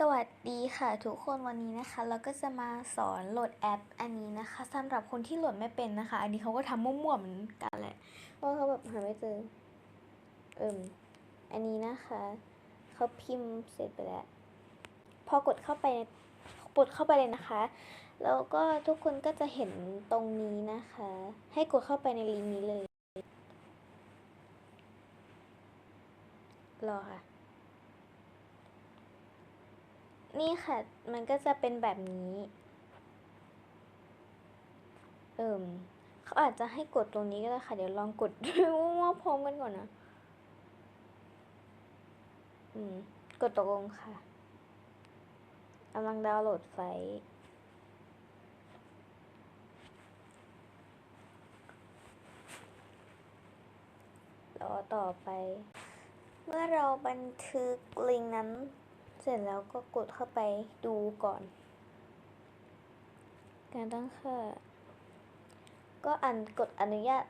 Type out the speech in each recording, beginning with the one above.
สวัสดีค่ะทุกคนวันนี้นะคะ เราก็จะมาสอนโหลดแอปอันนี้นะคะสำหรับคนที่โหลดไม่เป็นนะคะ อันนี้เขาก็ทำมั่วๆเหมือนกันแหละเพราะเขาแบบหาไม่เจอเอิมอันนี้นะคะเขาพิมพ์เสร็จไปแล้วพอกดเข้าไปกดเข้าไปเลยนะคะ แล้วก็ทุกคนก็จะเห็นตรงนี้นะคะ ให้กดเข้าไปในลิงก์นี้เลยรอค่ะ นี่ค่ะ มันก็จะเป็นแบบนี้ เอิมเขาอาจจะให้กดตรงนี้ก็ได้ค่ะ เดี๋ยวลองกดว่าพร้อมกันก่อนนะ อืม กดตกลงค่ะกำลังดาวน์โหลดไฟล์รอต่อไป เมื่อเราบันทึกลิงก์นั้น เสร็จแล้วก็กดเข้าไปดูก่อน การตั้งค่า ก็อันกดอนุญาต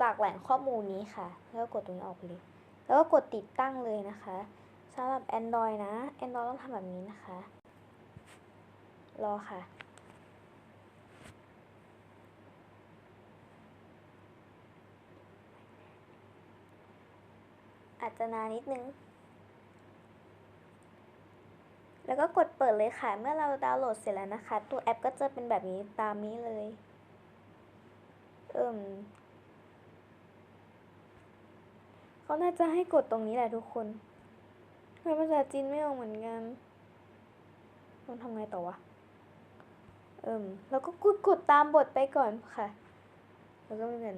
จากแหล่งข้อมูลนี้ค่ะ แล้วก็กดตรงนี้ออกไปเลย แล้วก็กดติดตั้งเลยนะคะสำหรับ Android นะ Android ต้องทำแบบนี้นะคะ รอค่ะอาจจะนานนิดนึง แล้วก็กดเปิดเลยค่ะ เมื่อเราดาวน์โหลดเสร็จแล้วนะคะ ตัวแอปก็จะเป็นแบบนี้ตามนี้เลย เอิ่มเขาน่าจะให้กดตรงนี้แหละทุกคนทำไมภาษาจีนไม่ออกเหมือนกันต้องทำไงต่อวะ เอิ่มแล้วก็กดกดตามบทไปก่อนค่ะ แล้วก็ไม่เป็น